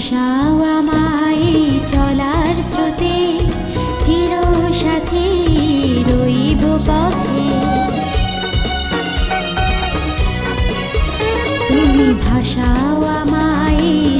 ভাষাও আমায় চলার স্রোতে भाषा वा निषावमायि